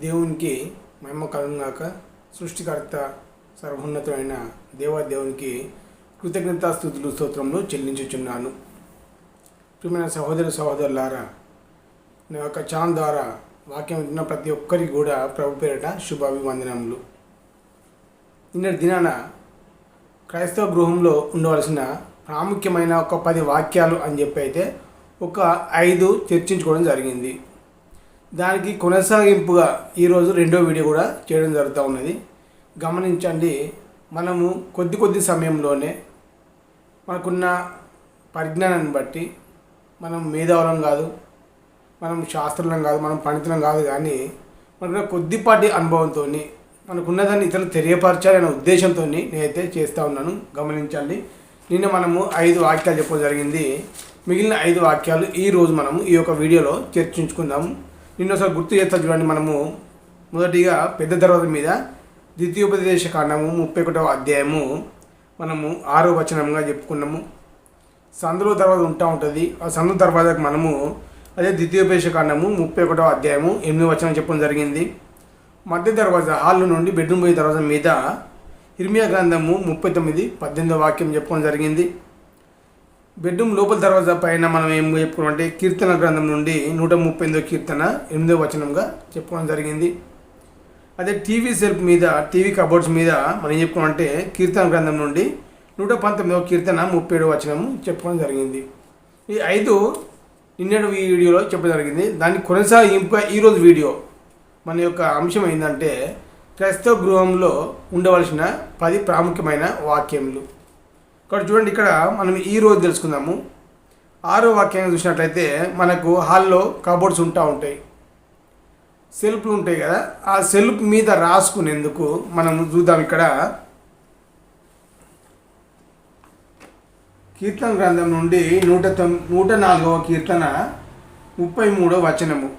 దేవునికి మహిమ కలుగుగాక సృష్టికర్త సర్వోన్నతమైన దేవాదేవునికి కృతజ్ఞతా స్థుతులు స్తోత్రములు చెల్లించుచున్నాను. ప్రియమైన సహోదర సహోదరులారా నా యొక్క ఛానల్ ద్వారా వాక్యం విన్న ప్రతి ఒక్కరికి కూడా ప్రభు పేరిట శుభాభివందనములు. నిన్నటి దినాన క్రైస్తవ గృహంలో ఉండవలసిన ప్రాముఖ్యమైన ఒక పది వాక్యాలు అని చెప్పి అయితే ఒక ఐదు చర్చించుకోవడం జరిగింది. దానికి కొనసాగింపుగా ఈరోజు రెండో వీడియో కూడా చేయడం జరుగుతూ ఉన్నది. గమనించండి మనము కొద్ది కొద్ది సమయంలోనే మనకున్న పరిజ్ఞానాన్ని బట్టి మనం మేధావులం కాదు మనం శాస్త్రులం కాదు మనం పండితులం కాదు కానీ మనకున్న కొద్దిపాటి అనుభవంతో మనకున్నదాన్ని ఇతరులు తెలియపరచాలనే ఉద్దేశంతో నేనైతే చేస్తూ ఉన్నాను. గమనించండి నిన్న మనము ఐదు వాక్యాలు చెప్పడం జరిగింది. మిగిలిన ఐదు వాక్యాలు ఈ రోజు మనము ఈ యొక్క వీడియోలో చర్చించుకుందాము నిన్నోసారి గుర్తు చేస్తా చూడండి మనము. మొదటిగా పెద్ద దర్వాజ మీద ద్వితీయోపదేశ కాండము ముప్పై ఒకటవ అధ్యాయము మనము ఆరో వచనంగా చెప్పుకున్నాము. సందులో దర్వాజ ఉంటా ఉంటుంది. ఆ సందు దర్వాజకు మనము అదే ద్వితీయోపదేశ కాండము ముప్పై ఒకటవ అధ్యాయము ఎనిమిది వచనం చెప్పడం జరిగింది. మధ్య తర్వాత హాల్ నుండి బెడ్రూమ్ పోయే తర్వాత మీద ఇర్మియా గ్రంథము ముప్పై తొమ్మిది పద్దెనిమిదో వాక్యం చెప్పడం జరిగింది. బెడ్రూమ్ లోపల దర్వాజా పైన మనం ఏం చెప్పుకున్నాం కీర్తన గ్రంథం నుండి నూట ముప్పై ఎనిమిదో కీర్తన ఎనిమిదో వచనంగా చెప్పుకోవడం జరిగింది. అదే టీవీ సెల్ఫ్ మీద టీవీ కబోర్డ్స్ మీద మనం ఏం చెప్పుకున్నాం కీర్తన గ్రంథం నుండి నూట పంతొమ్మిదవ కీర్తన ముప్పై ఏడో వచనము చెప్పుకోవడం జరిగింది. ఈ ఐదు నిన్నటి వీడియోలో చెప్పడం జరిగింది. దాన్ని కొనసాగింపుగా ఈరోజు వీడియో మన యొక్క అంశం ఏంటంటే క్రైస్తవ గృహంలో ఉండవలసిన పది ప్రాముఖ్యమైన వాక్యములు. ఇక్కడ చూడండి ఇక్కడ మనం ఈ రోజు తెలుసుకుందాము. ఆరో వాక్యంగా చూసినట్లయితే మనకు హాల్లో కబోర్డ్స్ ఉంటా ఉంటాయి. సెల్ఫ్లు ఉంటాయి కదా ఆ సెల్ఫ్ మీద రాసుకునేందుకు మనం చూద్దాం ఇక్కడ. కీర్తన గ్రంథం నుండి నూట తొమ్ నూట నాలుగవ కీర్తన ముప్పై మూడో వచనము.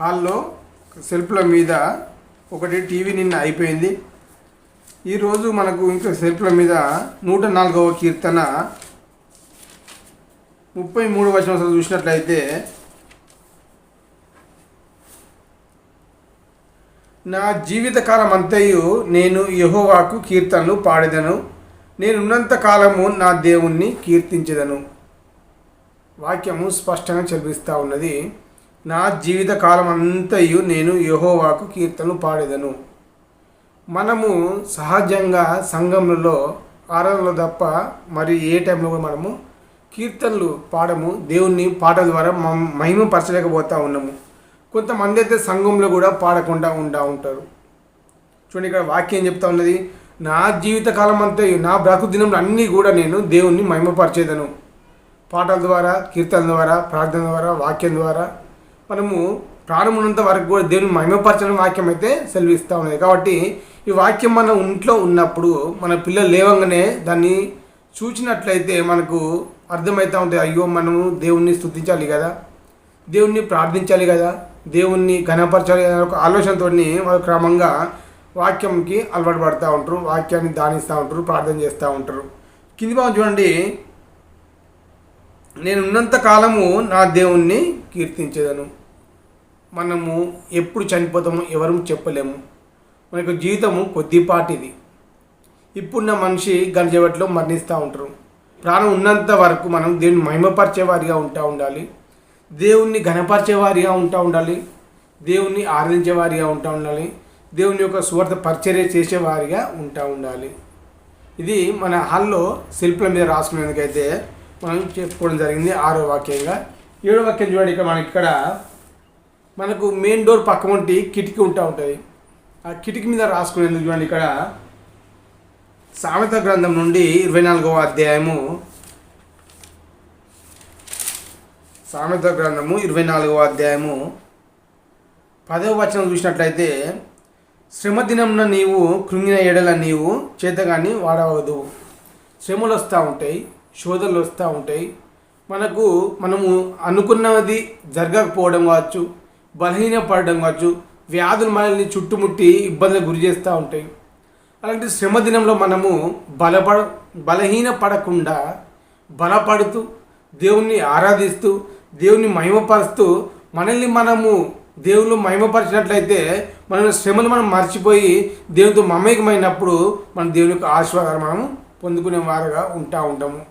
హాల్లో సెల్ఫ్ల మీద ఒకటి టీవీ నిన్న అయిపోయింది. ఈరోజు మనకు ఇంకా సెల్ఫ్ల మీద నూట నాలుగవ కీర్తన. ముప్పై మూడు వచనం చూసినట్లయితే నా జీవితకాలం అంతయు నేను యహోవాకు కీర్తనలు పాడెదను. నేనున్నంత కాలము నా దేవుణ్ణి కీర్తించెదను. వాక్యము స్పష్టంగా చదివిస్తూ ఉన్నది. నా జీవిత కాలం అంతయు నేను యహోవాకు కీర్తనలు పాడేదను. మనము సహజంగా సంఘములలో ఆరాధనలో తప్ప మరి ఏ టైంలో కూడా మనము కీర్తనలు పాడము దేవుణ్ణి పాటల ద్వారా మహిమ మహిమపరచలేకపోతూ ఉన్నాము. కొంతమంది అయితే సంఘంలో కూడా పాడకుండా ఉంటా ఉంటారు. చూడండి ఇక్కడ వాక్యం చెప్తా ఉన్నది నా జీవితకాలం అంతా నా బ్రతుకు అన్నీ కూడా నేను దేవుణ్ణి మహిమపరిచేదను. పాటల ద్వారా కీర్తనల ద్వారా ప్రార్థన ద్వారా వాక్యం ద్వారా మనము ప్రాణం ఉన్నంత వరకు కూడా దేవుని మహిమపరచడం వాక్యం అయితే సెలవిస్తూ ఉన్నది. కాబట్టి ఈ వాక్యం మన ఇంట్లో ఉన్నప్పుడు మన పిల్లలు లేవంగానే దాన్ని చూచినట్లయితే మనకు అర్థమవుతూ ఉంటుంది. అయ్యో మనము దేవుణ్ణి స్థుతించాలి కదా. దేవుణ్ణి ప్రార్థించాలి కదా. దేవుణ్ణి ఘనపరచాలి అనే ఒక ఆలోచనతో వాళ్ళు క్రమంగా వాక్యంకి అలవాటు పడుతూ ఉంటారు. వాక్యాన్ని దానిస్తూ ఉంటారు ప్రార్థన చేస్తూ ఉంటారు. కింది భాగం చూడండి. నేను ఉన్నంత కాలము నా దేవుణ్ణి కీర్తించేదను. మనము ఎప్పుడు చనిపోతామో ఎవరూ చెప్పలేము. మనకు యొక్క జీవితము కొద్దిపాటిది. ఇప్పుడున్న మనిషి గంజవట్లో మరణిస్తూ ఉంటారు. ప్రాణం ఉన్నంత వరకు మనం దేవుని మహిమపరిచేవారిగా ఉంటా ఉండాలి. దేవుణ్ణి ఘనపరిచేవారిగా ఉంటా ఉండాలి. దేవుణ్ణి ఆరాధించేవారిగా ఉంటా ఉండాలి. దేవుని యొక్క సువార్త పరిచర్య చేసేవారిగా ఉంటా ఉండాలి. ఇది మన హాల్లో శిల్పుల మీద రాసుకునేందుకైతే మనం చెప్పుకోవడం జరిగింది ఆరో వాక్యంగా. ఏడో వాక్యం చూడండి ఇక్కడ మనకి ఇక్కడ మనకు మెయిన్ డోర్ పక్క వంటి కిటికీ ఉంటా ఉంటుంది. ఆ కిటికీ మీద రాసుకునేందుకు చూడండి ఇక్కడ. సామెత గ్రంథం నుండి ఇరవై నాలుగవ అధ్యాయము. సామెత గ్రంథము ఇరవై నాలుగవ అధ్యాయము. పదవ వచనం చూసినట్లయితే శ్రమ దినంన నీవు కృంగిన ఎడల నీవు చేతగాని వాడవద్దు. శ్రమలు వస్తూ ఉంటాయి శోధనలు వస్తూ ఉంటాయి. మనకు మనము అనుకున్నది జరగకపోవడం కావచ్చు బలహీనపడడం కావచ్చు వ్యాధులు మనల్ని చుట్టుముట్టి ఇబ్బందులు గురి చేస్తూ ఉంటాయి. అలాంటి శ్రమ దినంలో మనము బలపడ బలహీన పడకుండా బలపడుతూ దేవుణ్ణి ఆరాధిస్తూ దేవుణ్ణి మహిమపరుస్తూ మనల్ని మనము దేవుళ్ళు మహిమపరిచినట్లయితే మన శ్రమలు మనం మర్చిపోయి దేవునితో మమేకమైనప్పుడు మన దేవుని యొక్క ఆశీర్వాదాలు మనం పొందుకునే వారుగా ఉంటా ఉంటాము.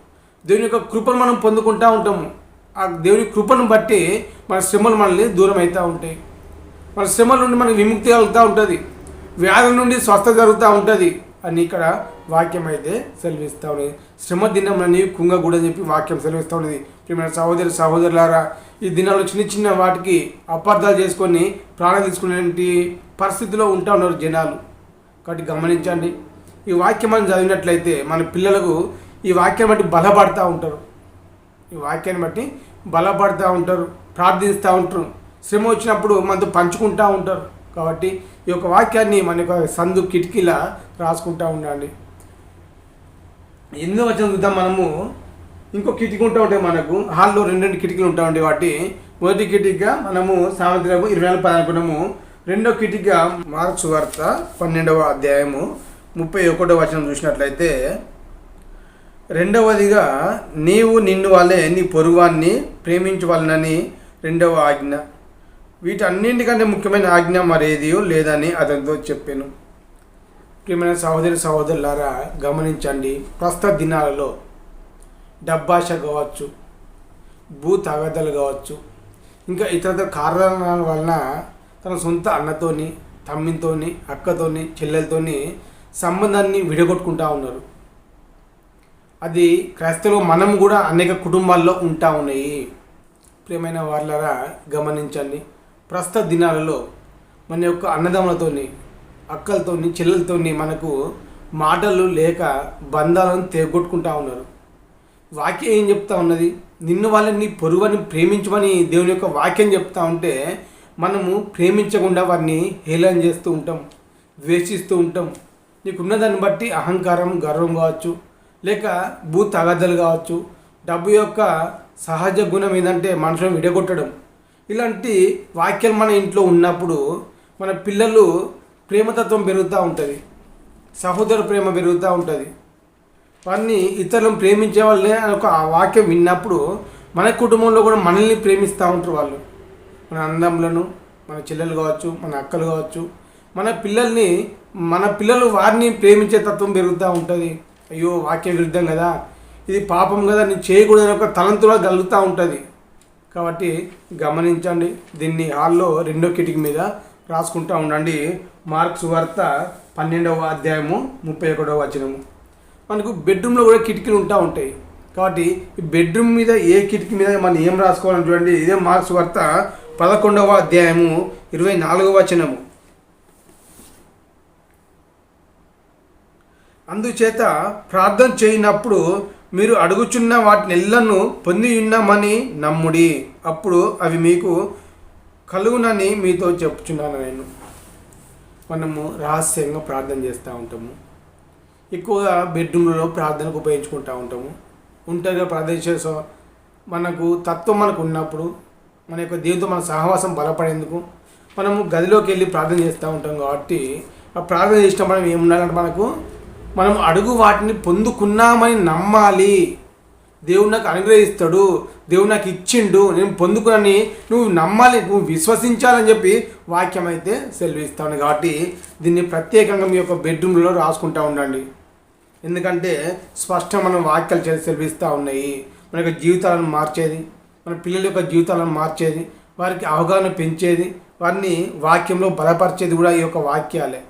దేవుని యొక్క కృపను మనం పొందుకుంటూ ఉంటాము. ఆ దేవుని కృపను బట్టి మన శ్రమలు మనల్ని దూరం అవుతూ ఉంటాయి. మన శ్రమ నుండి మనకు విముక్తి కలుగుతూ ఉంటుంది. వ్యాధుల నుండి స్వస్థ జరుగుతూ ఉంటుంది అని ఇక్కడ వాక్యం అయితే సెలవిస్తూ ఉన్నది. శ్రమ దినములని కుంగకూడదు అని చెప్పి వాక్యం సెలవిస్తూ ఉన్నది. ప్రియమైన సహోదరి సహోదరులారా ఈ దినాల్లో చిన్న చిన్న వాటికి అపార్థాలు చేసుకొని ప్రాణం తీసుకునేటువంటి పరిస్థితిలో ఉంటా ఉన్నారు జనాలు. కాబట్టి గమనించండి. ఈ వాక్యం మనం చదివినట్లయితే మన పిల్లలకు ఈ వాక్యం బట్టి బలపడతా ఉంటారు. ఈ వాక్యాన్ని బట్టి బలపడతా ఉంటారు ప్రార్థిస్తూ ఉంటారు. శ్రమ వచ్చినప్పుడు మనతో పంచుకుంటూ ఉంటారు. కాబట్టి ఈ యొక్క వాక్యాన్ని మన యొక్క సందు కిటికీలా రాసుకుంటూ ఉండండి. ఎన్నో వచ్చిన చూద్దాం మనము. ఇంకో కిటికీ ఉంటూ ఉంటాయి మనకు. హాల్లో రెండు రెండు కిటికీలు ఉంటా ఉంటాయి వాటి. మొదటి కిటికీగా మనము సాయంత్రం ఇరవై నాలుగు పదకొండము రెండో కిటికీగా మార్చు వార్త పన్నెండవ అధ్యాయము. ముప్పై ఒకటో వచనం చూసినట్లయితే రెండవదిగా నీవు నిన్ను వాళ్ళే నీ పొరుగువాన్ని ప్రేమించవలనని రెండవ ఆజ్ఞ. వీటన్నింటికంటే ముఖ్యమైన ఆజ్ఞ మరేదియో లేదని అతనితో చెప్పాను. ప్రియమైన సహోదరి సహోదరులారా గమనించండి ప్రస్తుత దినాలలో డబ్బాష కావచ్చు భూ తగదలు కావచ్చు ఇంకా ఇతర కారణాల వలన తన సొంత అన్నతోని తమ్మితోని అక్కతోని చెల్లెలతోని సంబంధాన్ని విడగొట్టుకుంటా ఉన్నారు. అది క్రైస్తవులు మనం కూడా అనేక కుటుంబాల్లో ఉంటా ఉన్నాయి. ప్రియమైన వాళ్ళరా గమనించండి. ప్రస్తుత దినాలలో మన యొక్క అన్నదమ్ములతోని అక్కలతోని చెల్లెలతోని మనకు మాటలు లేక బంధాలను తెగొట్టుకుంటా ఉన్నారు. వాక్యం ఏం చెప్తా ఉన్నది? నిన్ను వాళ్ళని పొరువని ప్రేమించమని దేవుని యొక్క వాక్యం చెప్తా ఉంటే మనము ప్రేమించకుండా వారిని హేళన చేస్తూ ఉంటాం ద్వేషిస్తూ ఉంటాం. నీకున్న దాన్ని బట్టి అహంకారం గర్వం కావచ్చు లేక భూ తగదలు కావచ్చు. డబ్బు యొక్క సహజ గుణం ఏంటంటే మనుషులను విడగొట్టడం. ఇలాంటి వాక్యాలు మన ఇంట్లో ఉన్నప్పుడు మన పిల్లలు ప్రేమతత్వం పెరుగుతూ ఉంటుంది. సహోదర ప్రేమ పెరుగుతూ ఉంటుంది. వారిని ఇతరులను ప్రేమించే వాళ్ళని ఒక ఆ వాక్యం విన్నప్పుడు మన కుటుంబంలో కూడా మనల్ని ప్రేమిస్తూ ఉంటారు వాళ్ళు. మన అందములను మన చెల్లెలు కావచ్చు మన అక్కలు కావచ్చు. మన పిల్లల్ని మన పిల్లలు వారిని ప్రేమించే తత్వం పెరుగుతూ ఉంటుంది. అయ్యో వాక్య విరుద్ధం కదా. ఇది పాపం కదా నేను చేయకూడదని ఒక తలంతులా కలుగుతూ ఉంటుంది. కాబట్టి గమనించండి దీన్ని హాల్లో రెండో కిటికీ మీద రాసుకుంటూ ఉండండి. మార్క్స్ వార్త పన్నెండవ అధ్యాయము ముప్పై ఒకటవ వచనము. మనకు బెడ్రూమ్లో కూడా కిటికీలు ఉంటా ఉంటాయి. కాబట్టి ఈ బెడ్రూమ్ మీద ఏ కిటికీ మీద మనం ఏం రాసుకోవాలని చూడండి. ఇదే మార్క్స్ వార్త పదకొండవ అధ్యాయము ఇరవై నాలుగవ వచనము. అందుచేత ప్రార్థన చేయనప్పుడు మీరు అడుగుచున్న వాటిని ఎల్లను పొంది ఉన్నామని నమ్ముడి. అప్పుడు అవి మీకు కలుగునని మీతో చెప్పుచున్నాను నేను. మనము రహస్యంగా ప్రార్థన చేస్తూ ఉంటాము. ఎక్కువగా బెడ్రూమ్లలో ప్రార్థనకు ఉపయోగించుకుంటూ ఉంటాము. ఒంటరిగా ప్రార్థన చేసే మనకు తత్వం మనకు ఉన్నప్పుడు మన యొక్క దేవునితో మన సహవాసం బలపడేందుకు మనము గదిలోకి వెళ్ళి ప్రార్థన చేస్తూ ఉంటాం కాబట్టి ఆ ప్రార్థన చేసిన మనం ఏముండాలంటే మనకు మనం అడుగు వాటిని పొందుకున్నామని నమ్మాలి. దేవుడు నాకు అనుగ్రహిస్తాడు. దేవుడు నాకు ఇచ్చిండు. నేను పొందుకునని నువ్వు నమ్మాలి. నువ్వు విశ్వసించాలని చెప్పి వాక్యం అయితే సెలవిస్తాను కాబట్టి దీన్ని ప్రత్యేకంగా మీ యొక్క బెడ్రూమ్లో రాసుకుంటూ ఉండండి. ఎందుకంటే స్పష్టమైన వాక్యాలు చేసి సెలవిస్తూ ఉన్నాయి. మన యొక్క జీవితాలను మార్చేది మన పిల్లల యొక్క జీవితాలను మార్చేది వారికి అవగాహన పెంచేది వారిని వాక్యంలో బలపరిచేది కూడా ఈ యొక్క వాక్యాలే.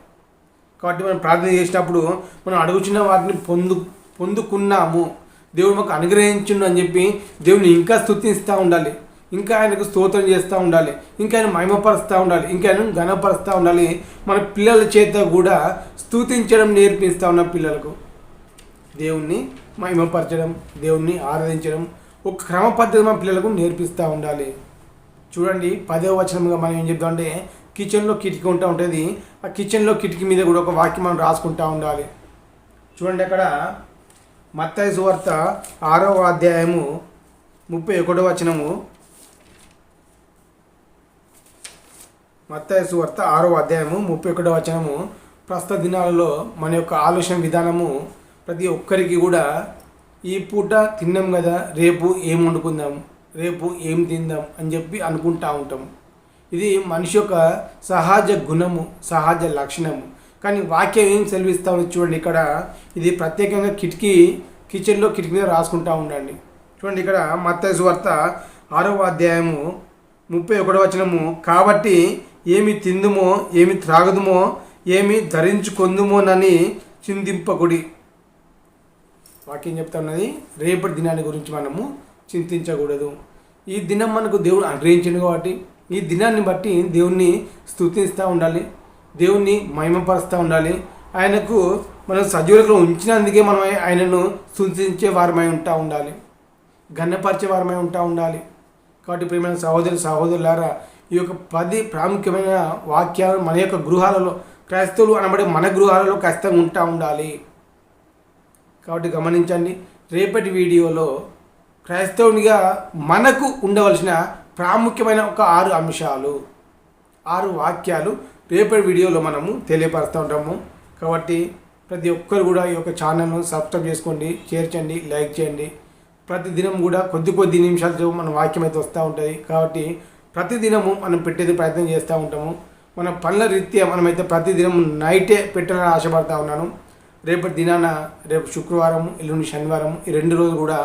కాబట్టి మనం ప్రార్థన చేసినప్పుడు మనం అడుగుచున్న వాటిని పొందు పొందుకున్నాము. దేవుడు మాకు అనుగ్రహించుండు అని చెప్పి దేవుని ఇంకా స్థుతిస్తూ ఉండాలి. ఇంకా ఆయనకు స్తోత్రం చేస్తూ ఉండాలి. ఇంకా ఆయన మహిమపరుస్తూ ఉండాలి. ఇంకా ఆయన ఘనపరుస్తూ ఉండాలి. మన పిల్లల చేత కూడా స్థుతించడం నేర్పిస్తూ ఉన్న పిల్లలకు దేవుణ్ణి మహిమపరచడం దేవుణ్ణి ఆరాధించడం ఒక క్రమ పద్ధతి మన పిల్లలకు నేర్పిస్తూ ఉండాలి. చూడండి పదే వచనంగా మనం ఏం చెప్తామంటే కిచెన్లో కిటికీ ఉంటా ఉంటుంది. ఆ కిచెన్లో కిటికీ మీద కూడా ఒక వాక్యం మనం రాసుకుంటూ ఉండాలి. చూడండి అక్కడ మత్తాయి సువార్త ఆరవ అధ్యాయము ముప్పై ఒకటో వచనము. మత్తాయి సువార్త ఆరవ అధ్యాయము ముప్పై ఒకటో వచనము. ప్రస్తుత దినాలలో మన యొక్క ఆలోచన విధానము ప్రతి ఒక్కరికి కూడా ఈ పూట తిన్నాం కదా రేపు ఏం వండుకుందాం రేపు ఏం తిందాం అని చెప్పి అనుకుంటా ఉంటాం. ఇది మనిషి యొక్క సహజ గుణము సహజ లక్షణము. కానీ వాక్యం ఏం సెలవిస్తా చూడండి ఇక్కడ ఇది ప్రత్యేకంగా కిటికీ కిచెన్లో కిటికీ మీద రాసుకుంటా ఉండండి. చూడండి ఇక్కడ మత్తయి వార్త ఆరవ అధ్యాయము ముప్పై ఒకటో వచనము. కాబట్టి ఏమి తిందుమో ఏమి త్రాగదుమో ఏమి ధరించుకొందుమోనని చింతింపకుడి. వాక్యం చెప్తా ఉన్నది రేపటి దినాన్ని గురించి మనము చింతించకూడదు. ఈ దినం మనకు దేవుడు అనుగ్రహించింది కాబట్టి ఈ దినాన్ని బట్టి దేవుణ్ణి స్థుతిస్తూ ఉండాలి దేవుణ్ణి మహిమపరుస్తూ ఉండాలి. ఆయనకు మనం సజీవులకు ఉంచినందుకే మనం ఆయనను సూచించే వారమై ఉంటా ఉండాలి గన్నపరిచే వారమై ఉంటా ఉండాలి. కాబట్టి ప్రియమైన సహోదరు సహోదరులారా ఈ యొక్క పది ప్రాముఖ్యమైన వాక్యాలు మన యొక్క గృహాలలో క్రైస్తవులు అనబడే మన గృహాలలో ఖచ్చితంగా ఉంటా ఉండాలి. కాబట్టి గమనించండి రేపటి వీడియోలో క్రైస్తవునిగా మనకు ఉండవలసిన ప్రాముఖ్యమైన ఒక ఆరు అంశాలు ఆరు వాక్యాలు రేపటి వీడియోలో మనము తెలియపరుస్తూ ఉంటాము. కాబట్టి ప్రతి ఒక్కరు కూడా ఈ యొక్క ఛానల్ను సబ్స్క్రైబ్ చేసుకోండి చేర్చండి లైక్ చేయండి. ప్రతిదినం కూడా కొద్ది కొద్ది నిమిషాలతో మన వాక్యం అయితే వస్తూ ఉంటుంది కాబట్టి ప్రతిదినము మనం పెట్టేది ప్రయత్నం చేస్తూ ఉంటాము. మన పనుల రీత్యా మనమైతే ప్రతిదినం నైటే పెట్టాలని ఆశపడతా ఉన్నాను. రేపటి దినాన రేపు శుక్రవారం ఎల్లుండి శనివారం ఈ రెండు రోజులు కూడా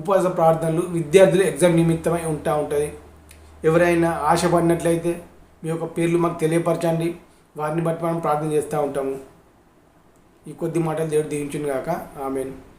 ఉపవాస ప్రార్థనలు విద్యార్థులు ఎగ్జామ్ నిమిత్తమై ఉంటా ఉంటుంది ఎవరైనా ఆశపడినట్లయితే మీ యొక్క పేర్లు మాకు తెలియపరచండి. వారిని బట్టి మనం ప్రార్థన చేస్తూ ఉంటాము. ఈ కొద్ది మాటలు దేవుడు దీవించును గాక ఆమెను.